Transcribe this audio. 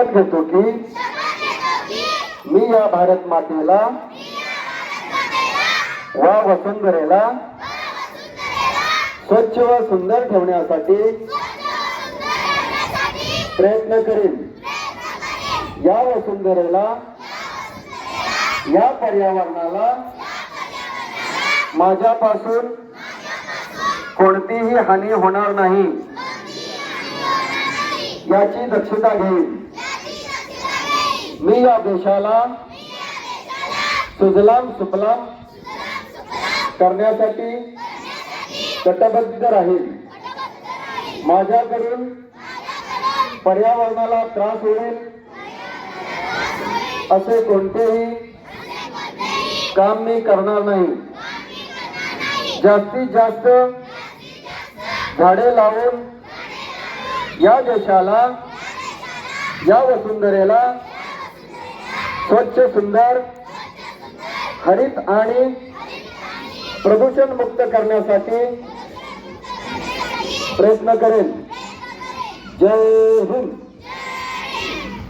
शपथ घेतो की मी या भारत मातेला वा वसुंधरेला स्वच्छ व सुंदर ठेवण्यासाठी प्रयत्न करेन. या वसुंधरेला या पर्यावरणाला माझ्यापासून कोणतीही हानी होणार नाही. याची दक्षता घेईन. मी या देशाला सुजलाम सुफलाम करण्यासाठी कटबद्ध राहील. माझ्याकडून पर्यावरणाला त्रास होईल असे कोणतेही काम मी करणार नाही. जास्तीत जास्त झाडे लावून या देशाला या वसुंधरेला स्वच्छ सुंदर हरित आणि प्रदूषण मुक्त करण्यासाठी प्रयत्न करेन. जय हिंद.